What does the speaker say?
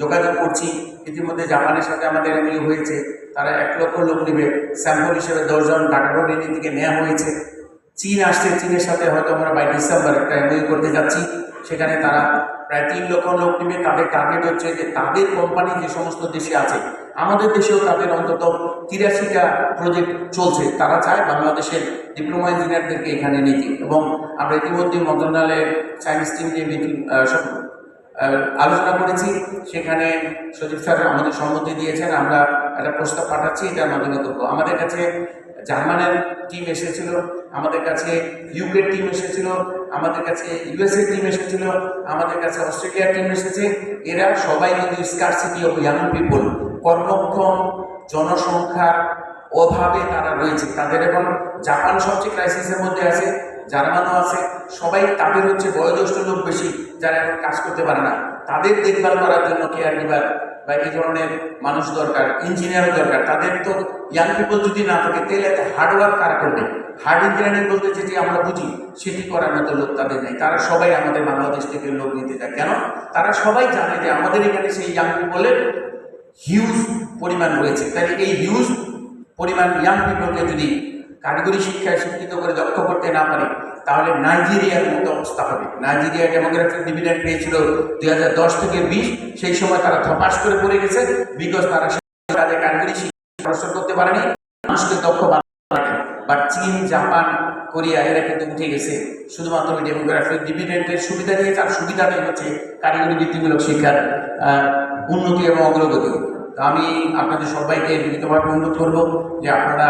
যোগাযোগ করছি। ইতিমধ্যে জাপানের সাথে আমাদের এমনি হয়েছে। তারা এক লক্ষ লোক নেবে। স্যাম্পল হিসেবে দশজন ঢাকা রিনি থেকে নেওয়া হয়েছে। চীন আসছে। চীনের সাথে হয়তো আমরা বাই ডিসেম্বর একটা এমনি করতে যাচ্ছি। সেখানে তারা প্রায় তিন লক্ষ লোক নেবে। তাদের টার্গেট হচ্ছে যে তাদের কোম্পানি যে সমস্ত দেশে আছে, আমাদের দেশেও তাদের অন্তত তিরাশিটা প্রজেক্ট চলছে। তারা চায় বাংলাদেশের ডিপ্লোমা ইঞ্জিনিয়ারদেরকে এখানে নিতে। এবং আমরা ইতিমধ্যে মন্ত্রণালয়ের চাইনিজ টিম নিয়ে মিটিং আলোচনা করেছি। সেখানে সচিব স্যার আমাদের সম্মতি দিয়েছেন। আমরা একটা প্রস্তাব পাঠাচ্ছি এটার মাধ্যমে করব আমাদের কাছে জার্মানের টিম এসেছিল, আমাদের কাছে ইউকের টিম এসেছিল, আমাদের কাছে ইউএসএ টিম এসেছিল, আমাদের কাছে অস্ট্রেলিয়ার টিম এসেছে। এরা সবাই কিন্তু স্কারসিটি অফ ইয়াং পিপল কর্মক্ষম জনসংখ্যার অভাবে তারা রয়েছে। তাদের এখন জাপান সবচেয়ে ক্রাইসিসের মধ্যে আছে। জার্মানও আছে, সবাই তাদের হচ্ছে বয়োজ্যেষ্ঠ লোক বেশি, যারা এখন কাজ করতে পারে না। তাদের দেখভাল করার জন্য কেয়ার গিভার বা এই ধরনের মানুষ দরকার ইঞ্জিনিয়ারও দরকার। তাদের তো ইয়াং পিপল যদি না থাকে, তাহলে এত হার্ডওয়ার্ক কারা করবে? হার্ড ইঞ্জিনিয়ারিং বলতে যেটি আমরা বুঝি, সেটি করার মতো লোক তাদের নেই। তারা সবাই আমাদের বাংলাদেশ থেকে লোক নিতে চায়। কেন? তারা সবাই জানে যে আমাদের এখানে সেই ইয়াং পিপলের হিউজ পরিমাণ রয়েছে। তাই এই হিউজ পরিমাণ ইয়াং পিপলকে যদি কারিগরি শিক্ষায় শিক্ষিত করে দক্ষ করতে না পারে, তাহলে নাইজেরিয়ার মতো অবস্থা হবে। নাইজেরিয়া ডেমোগ্রাফিক ডিভিডেন্ড পেয়েছিল দুই হাজার দশ থেকে বিশ, সেই সময় তারা ধপাস করে পড়ে গেছে বিকজ তারা তাদের কারিগরি শিক্ষা করতে পারেনি, মানুষকে দক্ষ বানাতে বাট চীন, জাপান, কোরিয়া, এরা কিন্তু উঠে গেছে। শুধুমাত্র ওই ডেমোগ্রাফিক ডিভিডেন্টের সুবিধা নিয়েছে আর সুবিধাটাই হচ্ছে কারিগরি বৃত্তিমূলক শিক্ষার উন্নতি এবং অগ্রগতি। তো আমি আপনাদের সবাইকে বিনীতভাবে অনুরোধ করব যে আপনারা